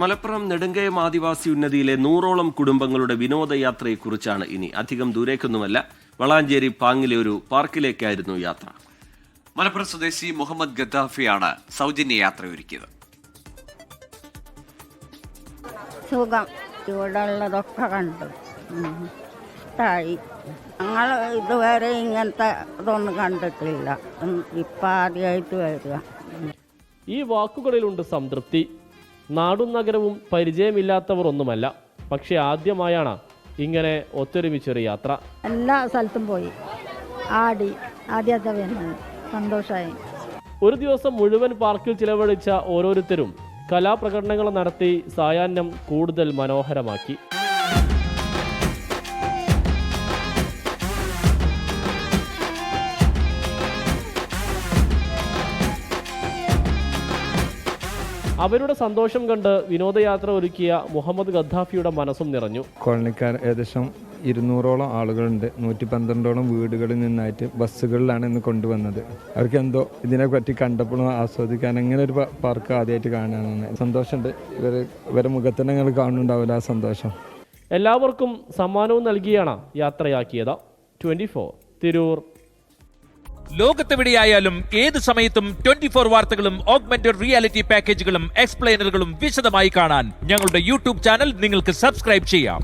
മലപ്പുറം നെടുങ്കയം ആദിവാസി ഉന്നതിയിലെ നൂറോളം കുടുംബങ്ങളുടെ വിനോദയാത്രയെക്കുറിച്ചാണ് ഇനി അധികം ദൂരേക്കൊന്നുമല്ല. വളാഞ്ചേരി പാങ്ങിലെ ഒരു പാർക്കിലേക്കായിരുന്നു യാത്ര. മലപ്പുറം സ്വദേശി മുഹമ്മദ് ഗദ്ദാഫിയാണ് സൗജന്യ യാത്ര ഒരുക്കിയത് സുഖം. ഇവിടെയുള്ളതൊക്കെ കണ്ടു. ഉം. ഞങ്ങൾ ഇതുവരെ ഇങ്ങനത്തെ ഇതൊന്നും കണ്ടിട്ടില്ല. ഇപ്പം ആദ്യമായിട്ട് വരിക. ഈ വാക്കുകളിലുണ്ട് സംതൃപ്തി. നാടും നഗരവും പരിചയമില്ലാത്തവർ ഒന്നുമല്ല പക്ഷെ ആദ്യമായാണ് ഇങ്ങനെ ഒത്തൊരുമിച്ചൊരു യാത്ര. എല്ലാ സ്ഥലത്തും പോയി. ആടി ആദ്യത്തെ സന്തോഷമായി ഒരു ദിവസം മുഴുവൻ പാർക്കിൽ ചിലവഴിച്ച ഓരോരുത്തരും കലാപ്രകടനങ്ങൾ നടത്തി സായാഹ്നം കൂടുതൽ മനോഹരമാക്കി. അവരുടെ സന്തോഷം കണ്ട് വിനോദയാത്ര ഒരുക്കിയ മുഹമ്മദ് ഗദ്ദാഫിയുടെ മനസ്സും നിറഞ്ഞു. കോളനിക്കാർ ഏകദേശം ഇരുന്നൂറോളം ആളുകളുണ്ട്. നൂറ്റി പന്ത്രണ്ടോളം വീടുകളിൽ നിന്നായിട്ട് ബസ്സുകളിലാണ് ഇന്ന് കൊണ്ടുവന്നത്. അവർക്ക് എന്തോ ഇതിനെ പറ്റി കണ്ടപ്പോഴും ആസ്വദിക്കാൻ അങ്ങനെ ഒരു പാർക്ക് ആദ്യമായിട്ട് കാണാനാണ് സന്തോഷമുണ്ട്. ഇവർ ഇവരെ മുഖത്തിനങ്ങൾ നിങ്ങൾ കാണുന്നുണ്ടാവില്ല ആ സന്തോഷം. എല്ലാവർക്കും സമ്മാനവും നൽകിയാണ് യാത്രയാക്കിയത്. Twenty four Tirur. ലോകത്തെവിടെയായാലും ഏത് സമയത്തും ട്വന്റി ഫോർ വാർത്തകളും ഓഗ്മെന്റഡ് റിയാലിറ്റി പാക്കേജുകളും എക്സ്പ്ലെയിനറുകളും വിശദമായി കാണാൻ ഞങ്ങളുടെ യൂട്യൂബ് ചാനൽ നിങ്ങൾക്ക് സബ്സ്ക്രൈബ് ചെയ്യാം.